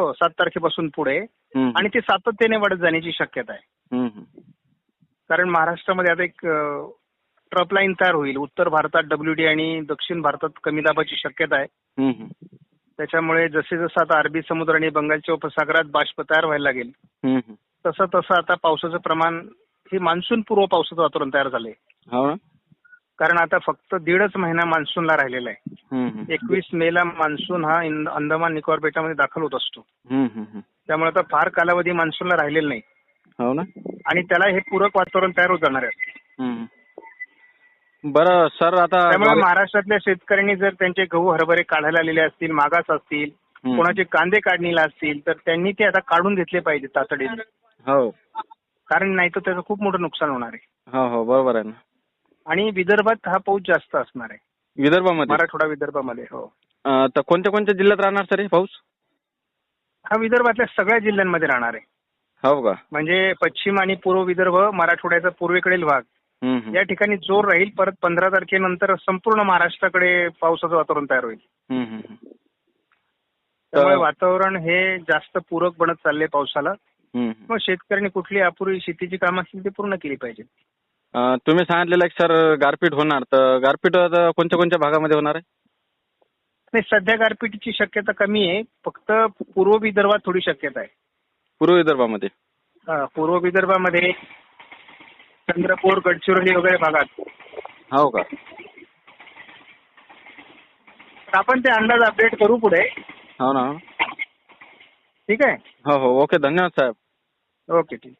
हो सात तारखेपासून पुढे. आणि ते सातत्याने वाढत जाण्याची शक्यता आहे. कारण महाराष्ट्रामध्ये आता एक ट्रप लाईन तयार होईल उत्तर भारतात डब्ल्यूडी आणि दक्षिण भारतात कमी दाबाची शक्यता आहे. त्याच्यामुळे जसे जसं आता अरबी समुद्र आणि बंगालच्या उपसागरात बाष्प तयार व्हायला लागेल. तसं तसं आता पावसाचं प्रमाण हे मान्सून पूर्व पावसाचं वातावरण तयार झालंय हो कारण आता फक्त दीडच महिना मान्सूनला राहिलेला आहे. एकवीस मे ला मान्सून हा अंदमान निकोबार बेटामध्ये दाखल होत असतो. हम्म, हम्म, हम्म. त्यामुळे आता फार कालावधी मान्सूनला राहिलेला नाही. हो ना? आणि त्याला हे पूरक वातावरण तयार होत जाणार आहे. हम्म. बरं सर आता त्यामुळे महाराष्ट्रातल्या शेतकऱ्यांनी जर त्यांचे गहू हरभरे काढायला आलेले असतील मागास असतील. कोणाचे कांदे काढणीला असतील तर त्यांनी ते आता काढून घेतले पाहिजे तातडीने. हो. कारण नाही तर त्याचं खूप मोठं नुकसान होणार आहे. हो हो बरोबर आहे ना. आणि विदर्भात हा पाऊस जास्त असणार आहे. विदर्भामध्ये? मराठवाडा विदर्भामध्ये हो. अं, तर कोणत्या कोणत्या जिल्ह्यात राहणार सर हे पाऊस? हा विदर्भातल्या सगळ्या जिल्ह्यांमध्ये राहणार आहे. हो का? म्हणजे पश्चिम आणि पूर्व विदर्भ मराठवाड्याचा पूर्वेकडील भाग हम्म, हम्म. या ठिकाणी जोर राहील. परत पंधरा तारखेनंतर संपूर्ण महाराष्ट्राकडे पावसाचं वातावरण तयार होईल. हम्म, हम्म, हम्म. त्यामुळे तर- वातावरण हे जास्त पूरक बनत चालले पावसाला. हम्म, हम्म. मग शेतकऱ्यांनी कुठली अपुरी शेतीची कामं असतील ती पूर्ण केली पाहिजेत. अं, तुम्ही सांगितलेलं सर गारपीट होणार. तर गारपीट कोणत्या कोणत्या भागामध्ये होणार आहे? नाही सध्या गारपिटीची शक्यता कमी आहे. फक्त पूर्व विदर्भात थोडी शक्यता आहे. पूर्व विदर्भामध्ये? हा, पूर्व विदर्भामध्ये चंद्रपूर गडचिरोली वगैरे भागात. हो का? तर आपण ते अंदाज अपडेट करू पुढे. हो ना. ठीक आहे? हो हो. ओके धन्यवाद साहेब. ओके ठीक.